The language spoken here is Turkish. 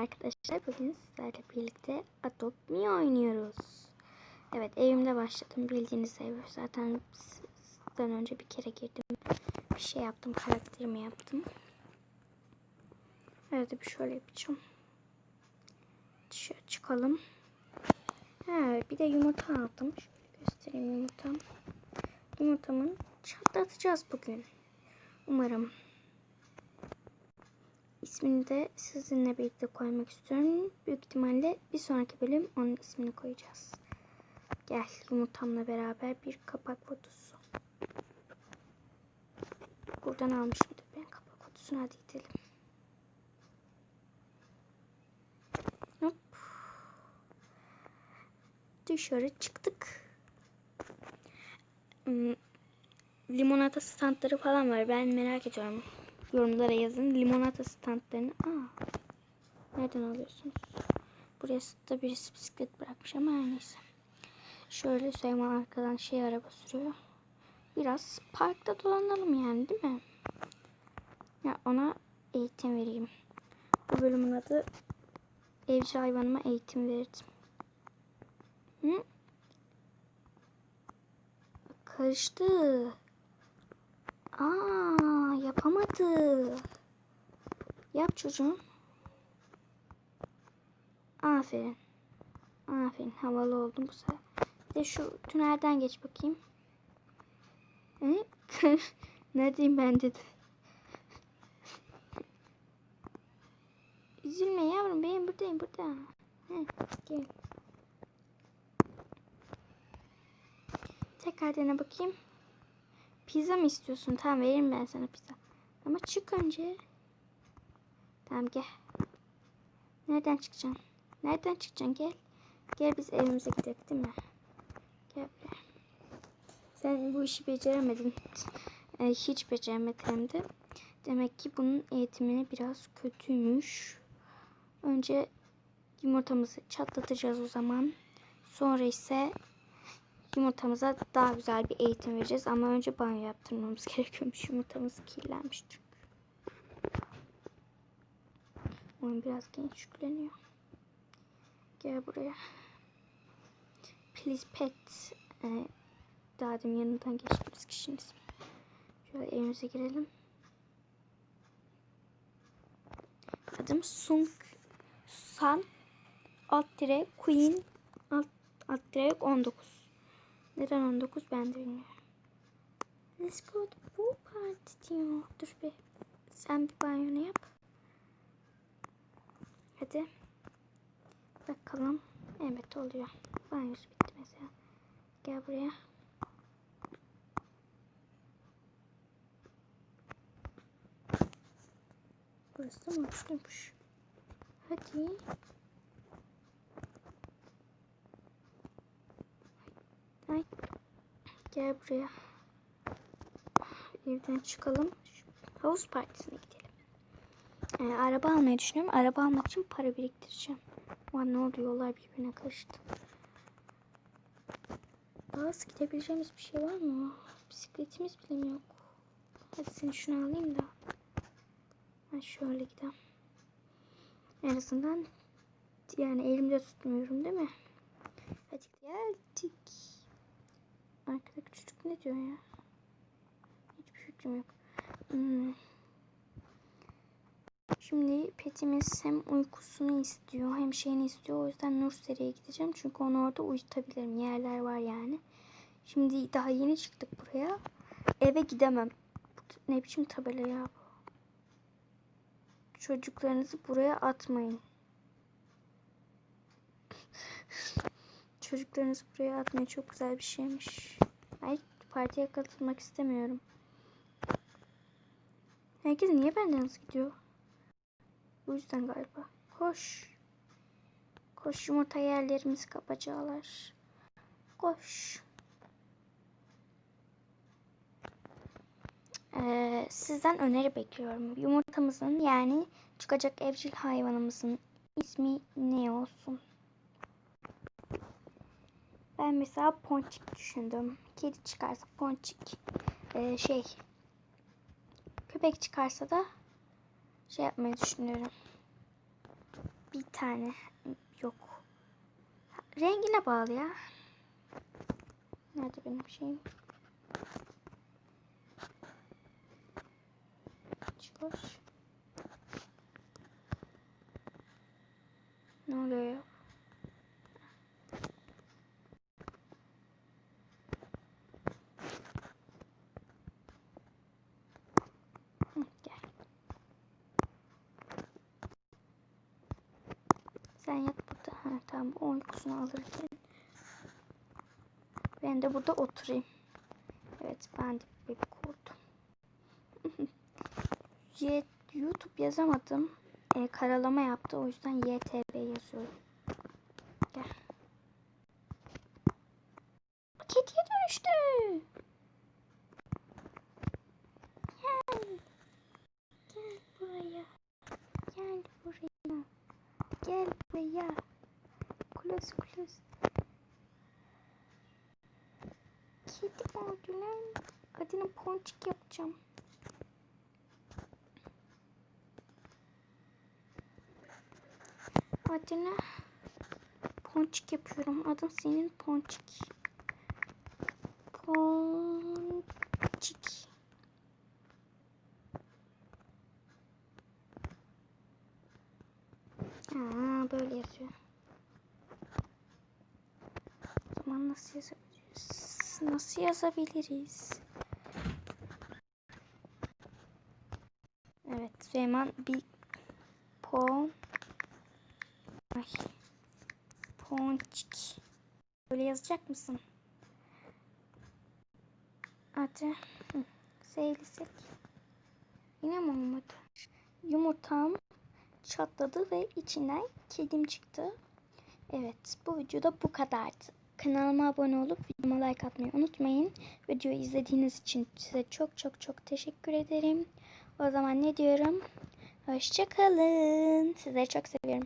arkadaşlar. Bugün sizlerle birlikte Adopt Me oynuyoruz. Evet evimde başladım. Bildiğiniz ev. Zaten sizden önce bir kere girdim. Bir şey yaptım. Karakterimi yaptım. Evet bir şöyle yapacağım. Dışarı çıkalım. Ha, bir de yumurta aldım. Şöyle göstereyim yumurtam. Yumurtamın çatlatacağız bugün. Umarım. İsmini de sizinle birlikte koymak istiyorum. Büyük ihtimalle bir sonraki bölüm onun ismini koyacağız. Gel yumurtamla beraber bir kapak fotosu. Buradan almışımdır ben kapak fotosunu. Hadi gidelim. Hop. Dışarı çıktık. Hmm, limonata standları falan var. Ben merak ediyorum. Yorumlara yazın. Limonata standlarını. Aa, nereden alıyorsunuz? Buraya da birisi bisiklet bırakmış ama her neyse. Şöyle Süleyman arkadan şey araba sürüyor. Biraz parkta dolanalım yani değil mi? Ya ona eğitim vereyim. Bu bölümün adı evcil hayvanıma eğitim verdim. Hı? Karıştı. Aa, yapamadı. Yap çocuğum. Aferin. Aferin. Havalı oldun bu sefer. De şu tünelden geç bakayım. Hı? Neredeyim ben dedi. Üzülme yavrum benim buradayım burada. Heh, gel. Tekrar dene bakayım. Pizza mı istiyorsun? Tamam veririm ben sana pizza. Ama çık önce. Tamam gel. Nereden çıkacaksın? Nereden çıkacaksın? Gel. Gel biz evimize gidelim değil mi? Gel buraya. Sen bu işi beceremedin. Ee, hiç beceremedin hem de. Demek ki bunun eğitimini biraz kötüymüş. Önce yumurtamızı çatlatacağız o zaman. Sonra ise yumurtamıza daha güzel bir eğitim vereceğiz. Ama önce banyo yaptırmamız gerekiyormuş. Yumurtamız kirlenmiş çünkü. Oyun biraz genç yükleniyor. Gel buraya. Please pet. Ee, daha demin yanından geçtiğimiz kişinin ismi. Şöyle evimize girelim. Adım Sung San alt dire Queen alt, alt dire 19. Neden 19 ben de bilmiyorum. Let's go to pool party diyor. Dur bir. Sen bir banyonu yap. Hadi. Bakalım. Evet oluyor. Banyosu bitti mesela. Gel buraya. Burası da mı uçluymuş? Hadi. Ay. Gel buraya. Evden çıkalım. Havuz partisine gidelim. Ee, araba almayı düşünüyorum. Araba almak için para biriktireceğim. Aman ne oldu yollar birbirine karıştı. Bazı gidebileceğimiz bir şey var mı? Bisikletimiz bile mi yok? Hadi seni şunu alayım da. Ben şöyle gidelim. En azından yani elimde tutmuyorum değil mi? Hadi geldik. Arkadaki çocuk ne diyor ya? Hiçbir fikrim yok. Hmm. Şimdi petimiz hem uykusunu istiyor hem şeyini istiyor. O yüzden Nursery'e gideceğim. Çünkü onu orada uyutabilirim. Yerler var yani. Şimdi daha yeni çıktık buraya. Eve gidemem. Ne biçim tabela ya bu. Çocuklarınızı buraya atmayın. Çocuklarınızı buraya atmayın. Çok güzel bir şeymiş. Hayır partiye katılmak istemiyorum. Herkes niye benden hızlı gidiyor? Bu yüzden galiba. Koş. Koş yumurta yerlerimizi kapacaklar. Koş. Ee, sizden öneri bekliyorum. Yumurtamızın yani çıkacak evcil hayvanımızın ismi ne olsun? Ben mesela ponçik düşündüm. Kedi çıkarsa ponçik. Ee, şey. Köpek çıkarsa da şey yapmayı düşünüyorum. Bir tane yok. Rengine bağlı ya. Nerede benim şeyim? Çıkış. Ne oluyor ya? Hı, Gel. Sen yat burada. Ha, tamam bu uykusunu alırken. Ben de burada oturayım. Evet ben de kurdum. Y- YouTube yazamadım. E, karalama yaptı. O yüzden YTB yazıyorum. Gel. Kediye dönüştü. Gel. Gel buraya. Gel buraya. Gel buraya. Kulus kulus. Kedi lan. Adını ponçik yapacağım. Adını ponçik yapıyorum. Adın senin. Ponçik. Aa, böyle yazıyor. O zaman nasıl yazabiliriz? Nasıl yazabiliriz? Evet, Süleyman bir pon Ay. Ponçik. Böyle yazacak mısın? Hadi. Seylisek. Mi olmadı? Yumurtam çatladı ve içinden kedim çıktı. Evet bu videoda bu kadardı. Kanalıma abone olup videoma like atmayı unutmayın. Videoyu izlediğiniz için size çok çok çok teşekkür ederim. O zaman ne diyorum? Hoşçakalın. Sizleri çok seviyorum.